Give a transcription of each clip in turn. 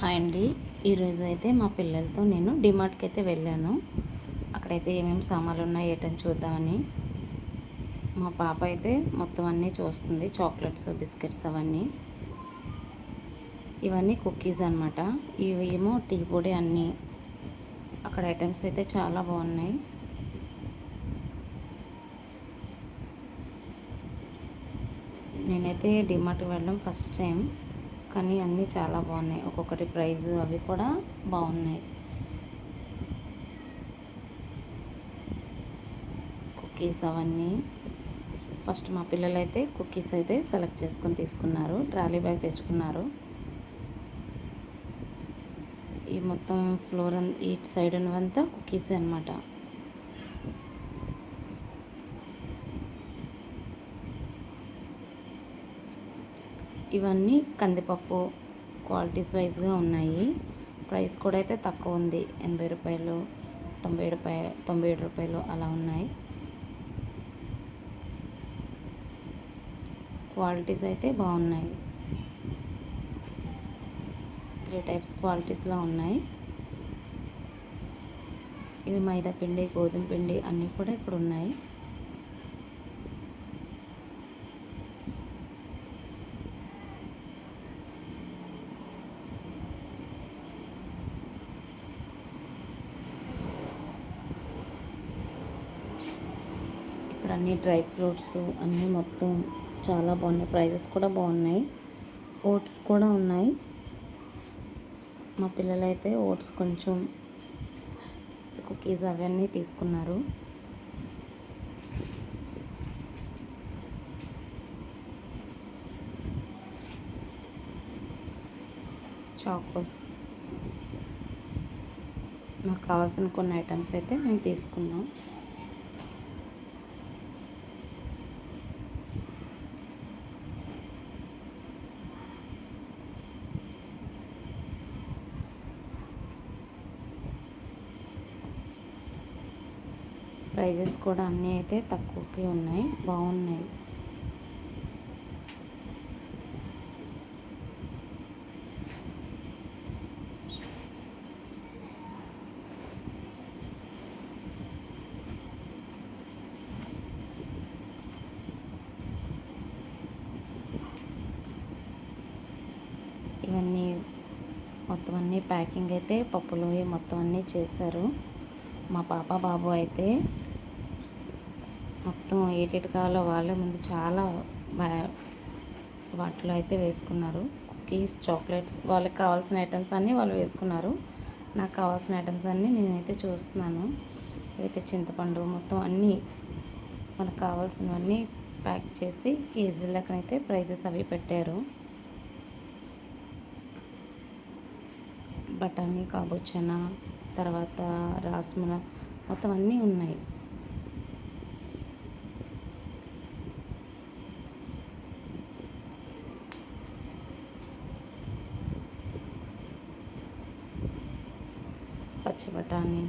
Hi అండి. ఈరోజు అయితే మా పిల్లలతో నేను డిమార్ట్కి అయితే వెళ్ళాను. అక్కడైతే ఏమేమి సామాన్లు ఉన్నాయి ఏటని చూద్దామని. మా పాప అయితే మొత్తం అన్నీ చూస్తుంది. చాక్లెట్స్ బిస్కెట్స్ అవన్నీ. ఇవన్నీ కుకీస్ అనమాట ఇవి ఏమో టీ పొడి అన్నీ. అక్కడ ఐటమ్స్ అయితే చాలా బాగున్నాయి. నేనైతే డిమార్ట్కి వెళ్ళడం ఫస్ట్ టైం. కానీ అన్నీ చాలా బాగున్నాయి. ఒక్కొక్కటి ప్రైజ్ అవి కూడా బాగున్నాయి. కుకీస్ అవన్నీ. ఫస్ట్ మా పిల్లలు అయితే కుకీస్ అయితే సెలెక్ట్ చేసుకొని తీసుకున్నారు. ట్రాలీ బ్యాగ్ తెచ్చుకున్నారు. ఈ మొత్తం ఫ్లోర్ ఈ సైడ్ ఉన్నవంతా కుకీస్ అనమాట ఇవన్నీ కందిపప్పు క్వాలిటీస్ వైజ్గా ఉన్నాయి. ప్రైస్ కూడా అయితే తక్కువ ఉంది. ఎనభై రూపాయలు తొంభై రూపాయ తొంభై ఏడు రూపాయలు అలా ఉన్నాయి. క్వాలిటీస్ అయితే బాగున్నాయి. త్రీ టైప్స్ క్వాలిటీస్లో ఉన్నాయి. ఇవి మైదా పిండి గోధుమ పిండి అన్నీ కూడా ఇక్కడ ఉన్నాయి ఇక్కడ అన్ని డ్రై ఫ్రూట్స్ అన్నీ మొత్తం చాలా బాగున్నాయి. ప్రైజెస్ కూడా బాగున్నాయి. ఓట్స్ కూడా ఉన్నాయి. మా పిల్లలైతే ఓట్స్ కొంచెం కుకీస్ అవన్నీ తీసుకున్నారు. చాకోస్. నాకు కావాల్సిన కొన్ని ఐటమ్స్ అయితే మేము తీసుకున్నాం. ప్రైజెస్ కూడా అన్నీ అయితే తక్కువకి ఉన్నాయి. బాగున్నాయి. ఇవన్నీ మొత్తం అన్నీ ప్యాకింగ్ అయితే పప్పులు మొత్తం అన్నీ చేశారు. మా పాప బాబు అయితే మొత్తం ఏటేటి కావాలో వాళ్ళే ముందు చాలా వాటిలో అయితే వేసుకున్నారు. కుకీస్ చాక్లెట్స్ వాళ్ళకి కావాల్సిన ఐటమ్స్ అన్నీ వాళ్ళు వేసుకున్నారు. నాకు కావాల్సిన ఐటమ్స్ అన్నీ నేనైతే చూస్తున్నాను. అయితే చింతపండు మొత్తం అన్నీ మనకు కావాల్సినవన్నీ ప్యాక్ చేసి కేజీలకనైతే లెక్కనైతే ప్రైజెస్ అవి పెట్టారు. బఠానీ కాబోచన తర్వాత రాస్మల మొత్తం అన్నీ ఉన్నాయి పచ్చి బఠానీ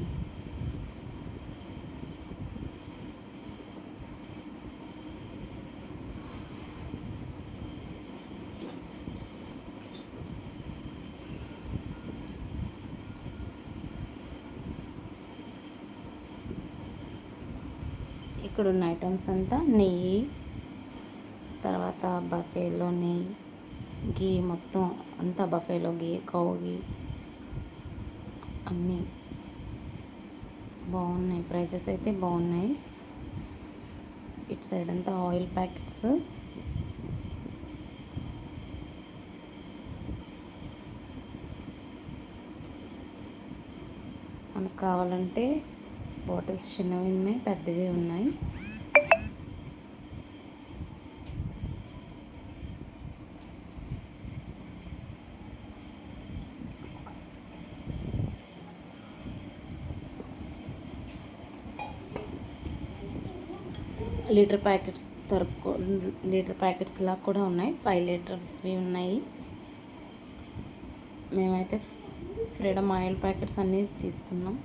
ఇక్కడ ఉన్న ఐటమ్స్ అంతా నెయ్యి తర్వాత బఫేలో నెయ్యి గీ మొత్తం అంతా బఫేలో గీ కౌ గీ అన్నీ బాగున్నాయి. ప్రైజెస్ అయితే బాగున్నాయి. ఇటు సైడ్ అంతా ఆయిల్ ప్యాకెట్స్ మనకు కావాలంటే బాటిల్స్ చిన్నవి ఉన్నాయి పెద్దవి ఉన్నాయి. లీటర్ ప్యాకెట్స్ దొరుకు లీటర్ ప్యాకెట్స్ లా కూడా ఉన్నాయి ఫైవ్ లీటర్స్వి ఉన్నాయి. మేమైతే ఫ్రీడమ్ ఆయిల్ ప్యాకెట్స్ అన్నీ తీసుకున్నాం.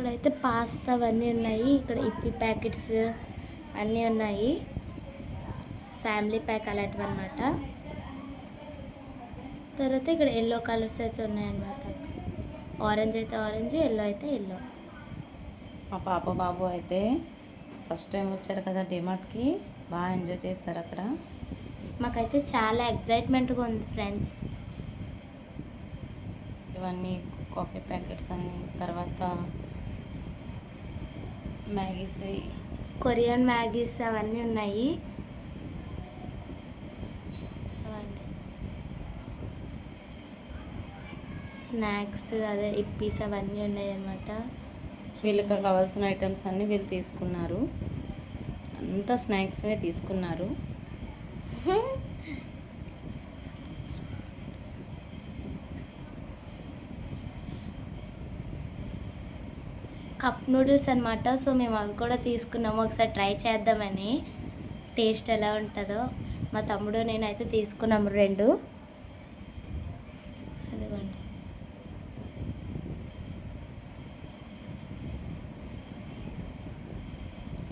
ఇక్కడైతే పాస్తా అవన్నీ ఉన్నాయి. ఇక్కడ ఇప్పి ప్యాకెట్స్ అన్నీ ఉన్నాయి. ఫ్యామిలీ ప్యాక్ అలాంటివి అనమాట తర్వాత ఇక్కడ ఎల్లో కలర్స్ అయితే ఉన్నాయన్నమాట. ఆరెంజ్ అయితే ఆరెంజ్ ఎల్లో అయితే ఎల్లో మా పాప బాబు అయితే ఫస్ట్ టైం వచ్చారు కదా డిమార్ట్కి. బాగా ఎంజాయ్ చేస్తారు అక్కడ. మాకైతే చాలా ఎగ్జైట్మెంట్గా ఉంది ఫ్రెండ్స్. ఇవన్నీ కాఫీ ప్యాకెట్స్ అన్ని తర్వాత మ్యాగీస్ కొరియన్ మ్యాగీస్ అవన్నీ ఉన్నాయి. స్నాక్స్ అదే ఇప్పీస్ అవన్నీ ఉన్నాయి అన్నమాట వీళ్ళకి కావాల్సిన ఐటమ్స్ అన్నీ వీళ్ళు తీసుకున్నారు. అంతా స్నాక్స్వే తీసుకున్నారు. కప్ నూడిల్స్ అనమాట సో మేము అవి కూడా తీసుకున్నాము. ఒకసారి ట్రై చేద్దామని. టేస్ట్ ఎలా ఉంటుందో మా తమ్ముడు నేనైతే తీసుకున్నాము రెండు. అదిగోండి.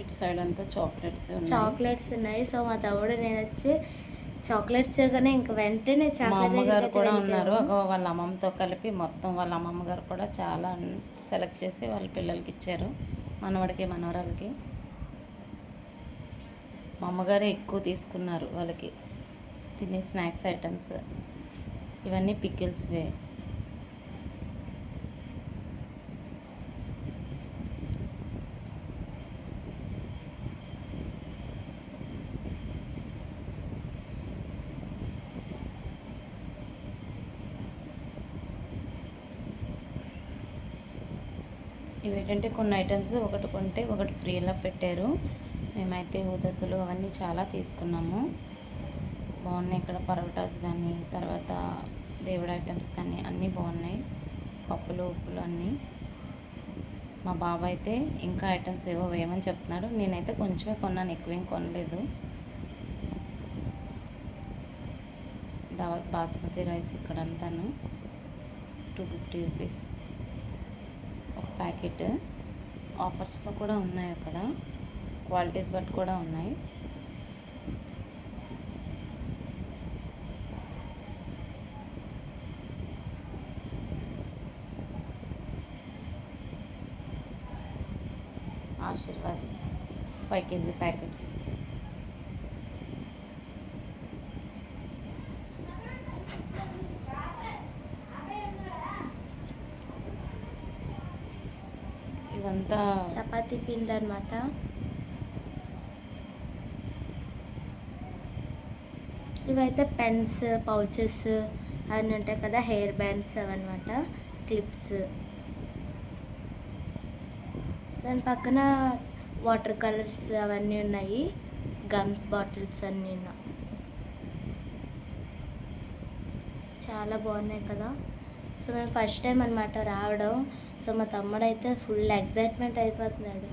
ఇటు సైడ్ అంతా చాక్లెట్స్ చాక్లెట్స్ ఉన్నాయి. సో మా తమ్ముడు నేను వచ్చి చాక్లెట్స్ చూడగానే ఇంక వెంటనే అమ్మగారు కూడా ఉన్నారు. వాళ్ళ అమ్మమ్మతో కలిపి మొత్తం వాళ్ళ అమ్మమ్మ గారు కూడా చాలా సెలెక్ట్ చేసి వాళ్ళ పిల్లలకి ఇచ్చారు. మనవడికి మనవరాలకి. మా అమ్మగారే ఎక్కువ తీసుకున్నారు వాళ్ళకి. తినే స్నాక్స్ ఐటమ్స్. ఇవన్నీ పికిల్స్వే. ఏంటంటే కొన్ని ఐటమ్స్ ఒకటి కొంటే ఒకటి ఫ్రీలో పెట్టారు. మేమైతే ఉదత్తులు అవన్నీ చాలా తీసుకున్నాము. బాగున్నాయి ఇక్కడ పరోటాస్ కానీ తర్వాత దేవుడు ఐటమ్స్ కానీ అన్నీ బాగున్నాయి. పప్పులు ఉప్పులు అన్నీ. మా బాబు అయితే ఇంకా ఐటమ్స్ ఏవో వేయమని చెప్తున్నాడు. నేనైతే కొంచెమే కొన్నాను ఎక్కువేం కొనలేదు. దావత్ బాస్మతి రైస్ ఇక్కడ అంతాను టూ ఫిఫ్టీ రూపీస్ ప్యాకెట్ ఆఫర్స్లో కూడా ఉన్నాయి అక్కడ. క్వాలిటీస్ బట్టి కూడా ఉన్నాయి. ఆశీర్వాద్ ఫైవ్ కేజీ ప్యాకెట్స్ ఇవంతా చపాతీ పిండి అనమాట ఇవైతే పెన్స్ పౌచెస్ అవన్నీ ఉంటాయి కదా హెయిర్ బ్యాండ్స్ అవన్నమాట క్లిప్స్. దాని పక్కన వాటర్ కలర్స్ అవన్నీ ఉన్నాయి గమ్స్ బాటిల్స్ అన్నీ ఉన్నాయి. చాలా బాగున్నాయి కదా. సో మేము ఫస్ట్ టైం అనమాట రావడం. సో మా తమ్ముడు అయితే ఫుల్ ఎగ్జైట్మెంట్ అయిపోతున్నాడు.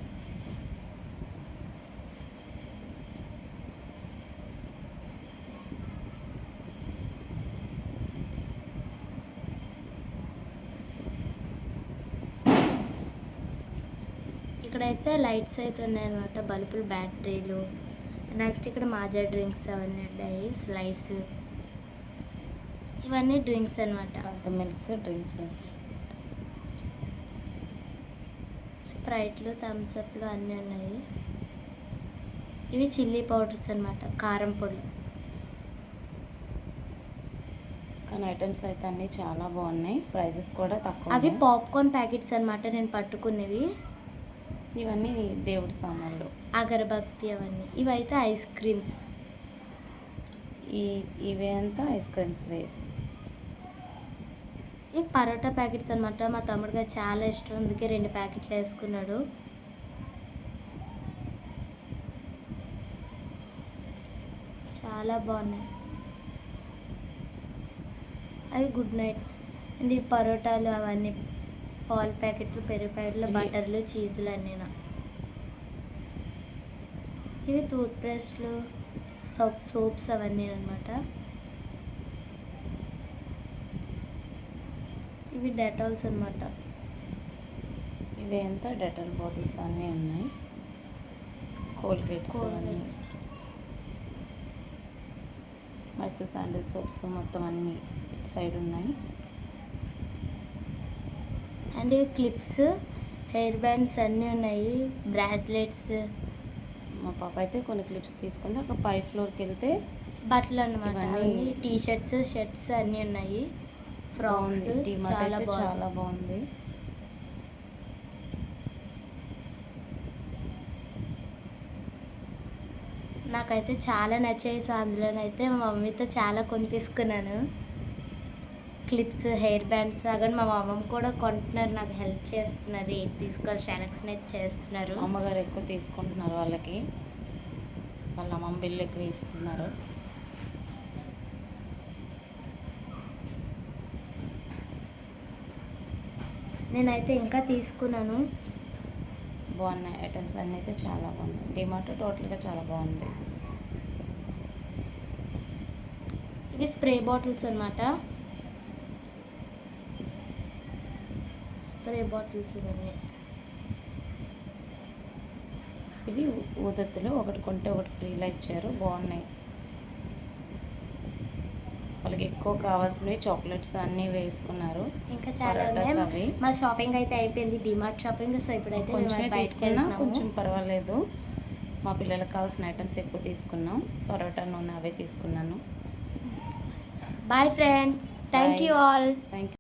ఇక్కడైతే లైట్స్ అయితే ఉన్నాయన్నమాట బల్బులు బ్యాటరీలు. నెక్స్ట్ ఇక్కడ మాజా డ్రింక్స్ అవన్నీ ఉన్నాయి స్లైస్. ఇవన్నీ డ్రింక్స్ అనమాట మిల్క్స్ డ్రింక్స్. స్ప్రైట్లు థమ్స్అప్లు అన్నీ ఉన్నాయి. ఇవి చిల్లీ పౌడర్స్ అనమాట కారం పొడి. కానీ ఐటమ్స్ అయితే అన్నీ చాలా బాగున్నాయి. ప్రైజెస్ కూడా తక్కువ అవి. పాప్కార్న్ ప్యాకెట్స్ అనమాట నేను పట్టుకునేవి. ఇవన్నీ దేవుడి సామాన్లు. అగరబత్తి అవన్నీ. ఇవైతే ఐస్ క్రీమ్స్. ఈ ఇవే అంతా ఐస్ క్రీమ్స్ వేసి. ఇవి పరోటా ప్యాకెట్స్ అనమాట మా తమ్ముడిగా చాలా ఇష్టం. అందుకే రెండు ప్యాకెట్లు వేసుకున్నాడు. చాలా బాగున్నాయి. అవి గుడ్ నైట్స్. అండ్ ఈ పరోటాలు అవన్నీ పాల ప్యాకెట్లు పెరుగు ప్యాకెట్లు బటర్లు చీజులు అన్నీ ఇవి టూత్ బ్రష్లు సోప్ సోప్స్ అవన్నీ అనమాట ఇవి డెటాల్స్ అనమాట ఇవే అంతా డెటల్ బాటిల్స్ అన్నీ ఉన్నాయి. కోల్గేట్స్. మైసూర్ శాండిల్ సోప్స్ మొత్తం అన్నీ ఇటు సైడ్ ఉన్నాయి. అండ్ ఇవి క్లిప్స్ హెయిర్ బ్యాండ్స్ అన్నీ ఉన్నాయి. బ్రాస్లెట్స్. మా పాప అయితే కొన్ని క్లిప్స్ తీసుకుంది. అక్కడ పై ఫ్లోర్కి వెళ్తే బట్టలు అనమాట టీ షర్ట్స్ షర్ట్స్ అన్నీ ఉన్నాయి. టీమార్ట్ చాలా చాలా బాగుంది. నాకైతే చాలా నచ్చాయి సో అందులోనైతే మా మమ్మీతో చాలా కొని తీసుకున్నాను క్లిప్స్ హెయిర్ బ్యాండ్స్ అక్కడ మా మమ్మీ కూడా కొంటున్నారు. నాకు హెల్ప్ చేస్తున్నారు. ఏది తీసుకోవాలి సెలక్షన్ అయితే చేస్తున్నారు. అమ్మగారు ఎక్కువ తీసుకుంటున్నారు వాళ్ళకి. వాళ్ళ అమ్మమ్మ బిల్లు ఎక్కువ ఇస్తున్నారు. నేనైతే ఇంకా తీసుకున్నాను బాగున్నాయి ఐటమ్స్ అన్నీ అయితే చాలా బాగున్నాయి డిమార్ట్ టోటల్గా చాలా బాగుంది ఇవి స్ప్రే బాటిల్స్ అన్నమాట స్ప్రే బాటిల్స్ ఇవన్నీ ఇవి ఊదత్తులు ఒకటి కొంటే ఒకటి ఫ్రీలా ఇచ్చారు బాగున్నాయి వాళ్ళకి ఎక్కువ కావాల్సినవి చాక్లెట్స్ అన్నీ వేసుకున్నారు. ఇంకా చాలా అవి. మా షాపింగ్ అయితే అయిపోయింది. డిమార్ట్ షాపింగ్ సో ఇప్పుడైతే బయటకు తీసుకున్నా కొంచెం పర్వాలేదు. మా పిల్లలకు కావాల్సిన ఐటమ్స్ ఎక్కువ తీసుకున్నాం. పరోటా నూనె అవే తీసుకున్నాను. Bye friends thank. You all thank